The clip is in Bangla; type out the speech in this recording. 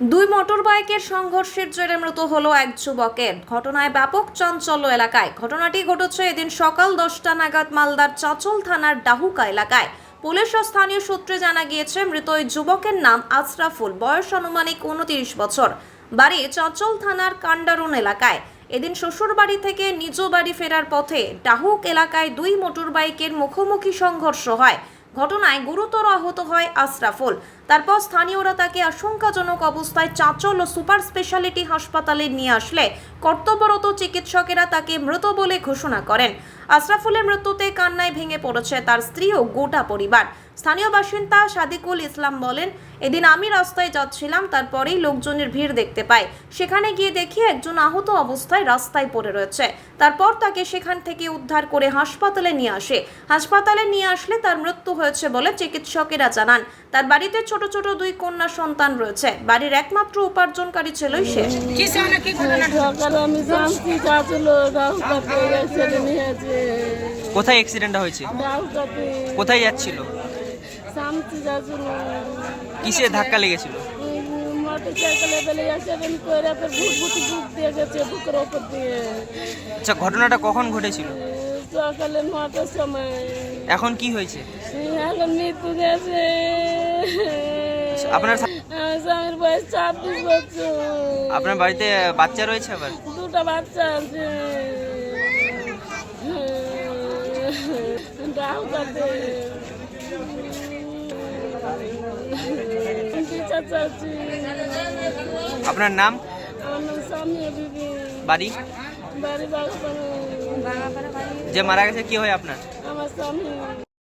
দুই মোটর বাইকের সংঘর্ষের জেরে মৃত হলো এক যুবকের। ঘটনায় ব্যাপক চাঞ্চল্য এলাকায়। ঘটনাটি ঘটেছে এদিন সকাল দশটা নাগাদ মালদার চাচল থানার ডাহুকা এলাকায়। পুলিশ ও স্থানীয় সূত্রে জানা গিয়েছে, মৃত ওই যুবকের নাম আশরাফুল। বয়স আনুমানিক উনতিরিশ বছর। বাড়ি চঞ্চল থানার কান্ডারুন এলাকায়। এদিন শ্বশুর বাড়ি থেকে নিজ বাড়ি ফেরার পথে ডাহুক এলাকায় দুই মোটর বাইকের মুখোমুখি সংঘর্ষ হয়। ঘটনায় গুরুতর আহত হয় আশরাফুল। তারপর স্থানীয়রা তাকে আশঙ্কাজনক অবস্থায় চাঁচল ও সুপার স্পেশালিটি হাসপাতালে নিয়ে আসলে। কর্তব্যরত চিকিৎসকেরা তাকে মৃত বলে ঘোষণা করেন। আশরাফুলের মৃত্যুতে কান্নায় ভেঙে পড়েছে তার স্ত্রী ও গোটা পরিবার। স্থানীয় বাসিন্দা সাদিকুল ইসলাম বলেন, এদিন আমি রাস্তায় যাচ্ছিলাম, তারপরেই লোকজনের ভিড় দেখতে পাই। সেখানে গিয়ে দেখি একজন আহত অবস্থায় রাস্তায় পড়ে রয়েছে। তারপর তাকে সেখান থেকে উদ্ধার করে হাসপাতালে নিয়ে আসে। হাসপাতালে নিয়ে আসলে তার মৃত্যু হয়েছে বলে চিকিৎসকেরা জানান। তার বাড়িতে ছোট ছোট দুই কন্যা সন্তান রয়েছে। বাড়ির একমাত্র উপার্জনকারী ছেলেই সে সকালে আমি শান্তি চাচ্ছিল ছেলে নিয়েছে কোথায় অ্যাক্সিডেন্টটা হয়েছে? কোথায় যাচ্ছিল? কিসে ধাক্কা লেগেছিল? আচ্ছা ঘটনাটা কখন ঘটেছিল? সকালে নটার সময়। এখন কি হয়েছে? এখন মৃত্যু গেছে। আপনার আমার স্বামীর বয়স ছাব্বিশ বছর। আপনার বাড়িতে বাচ্চা রয়েছে আবার? দুটা বাচ্চা আছে। আপনার নাম? বাড়ি? বাড়ি যে মারা গেছে কি হয় আপনার? আমার স্বামী।